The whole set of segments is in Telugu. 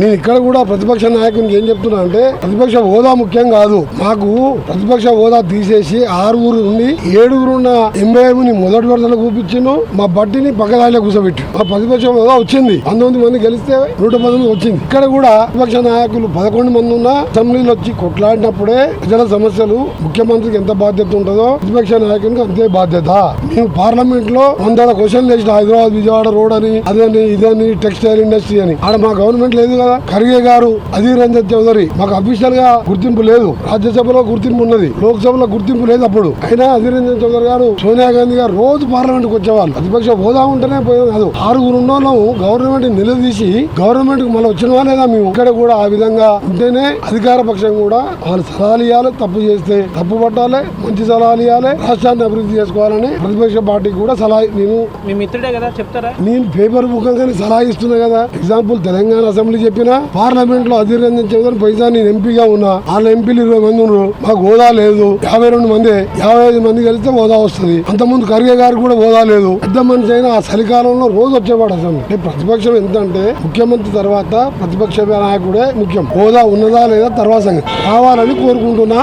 నేను ఇక్కడ కూడా ప్రతిపక్ష నాయకునికి ఏం చెప్తున్నా అంటే ప్రతిపక్ష హోదా ముఖ్యం కాదు. మాకు ప్రతిపక్ష హోదా తీసేసి ఆరుగురు నుండి ఏడుగురు ఉన్న ఎంబీఐని మొదటి వరుసలో చూపించిండు మా బట్టిని పక్కదారిలో కూర్చోబెట్టి మా ప్రతిపక్ష హోదా వచ్చింది. పంతొమ్మిది మంది గెలిస్తే నూట పంతొమ్మిది వచ్చింది. ఇక్కడ కూడా ప్రతిపక్ష నాయకులు పదకొండు మంది ఉన్న అసెంబ్లీలో వచ్చి కొట్లాడినప్పుడే ప్రజల సమస్యలు ముఖ్యమంత్రికి ఎంత బాధ్యత ఉంటుందో ప్రతిపక్ష నాయకునికి అంతే బాధ్యత. మేము పార్లమెంట్లో వందల క్వశ్చన్లు వేసిన హైదరాబాద్ విజయవాడ రోడ్ అని అదని ఇదని టెక్స్టైల్ ఇండస్ట్రీ అని. ఆడ మా గవర్నమెంట్ లేదు కదా ఖర్గే గారు అధీర్ రంజన్ చౌదరి మాకు అఫీషియల్గా గుర్తింపు లేదు. రాజ్యసభలో గుర్తింపు ఉన్నది. లోక్సభలో గుర్తింపు లేదు అప్పుడు. అయినా అధీర్ రంజన్ చౌదరి గారు సోనియా గాంధీ గారు రోజు పార్లమెంట్కు వచ్చేవాళ్ళు. ప్రతిపక్ష హోదా ఉంటేనే పోయేది కాదు. ఆరుగురు ఉన్నోళ్ళం గవర్నమెంట్ నిలదీసి గవర్నమెంట్కు మళ్ళీ వచ్చిన వాళ్ళేదా మేము ఇక్కడ కూడా ఆ విధంగా ఉంటేనే అధికార పక్షం కూడా వాళ్ళు సలహాలు ఇవ్వాలి తప్పు చేస్తే తప్పు పట్టాలి మంచి సలహాలు ఇవ్వాలి రాష్ట్రాన్ని అభివృద్ధి చేసుకోవాలని ప్రతిపక్ష పార్టీకి కూడా సలహా నేను మీ మిత్రుడే కదా చెప్తారా? నేను పేపర్ ముఖంగానే సలహా ఇస్తున్నా కదా. ఎగ్జాంపుల్ తెలంగాణ అసెంబ్లీ చెప్పినా పార్లమెంట్లో అధీర్ రంజన్ పైసా నేను ఎంపీగా ఉన్నా. వాళ్ళ ఎంపీలు ఇరవై మంది ఉన్నారు. మాకు హోదా లేదు. యాభై రెండు మంది యాభై ఐదు మంది కలిస్తే హోదా వస్తుంది. అంతకుముందు ఖర్గే గారు కూడా హోదా లేదు. పెద్ద మనిషి అయినా ఆ చలికాలంలో రోజు వచ్చేవాడు అసలు. ప్రతిపక్షం ఎంత అంటే ముఖ్యమంత్రి తర్వాత ప్రతిపక్ష నాయకుడే ముఖ్యం. హోదా ఉన్నదా లేదా తర్వాత సంగతి. కావాలని కోరుకుంటున్నా.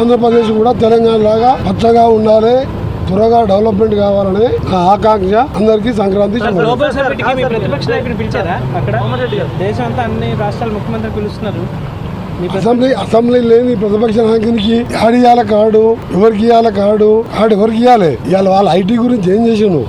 ఆంధ్రప్రదేశ్ కూడా తెలంగాణ లాగా పచ్చగా ఉండాలి. త్వరగా డెవలప్మెంట్ కావాలని ఆకాంక్ష. అందరికీ సంక్రాంతి శుభాకాంక్షలు. గ్లోబల్ సమిట్కి మీ ప్రతిపక్ష నాయకుడిని పిలిచారా అక్కడ? దేశం అంతా అన్ని రాష్ట్రాల ముఖ్యమంత్రి పిలుస్తున్నారు. మీ ప్రతి- అసెంబ్లీ అసెంబ్లీ లేని ప్రతిపక్ష నాయకునికి ఇవ్వాలి కార్డు ఎవరికి ఇవ్వాలి కార్డు కార్డు ఎవరికి ఇవ్వాలి ఇవాళ వాళ్ళ ఐటీ గురించి ఏం చేసిండు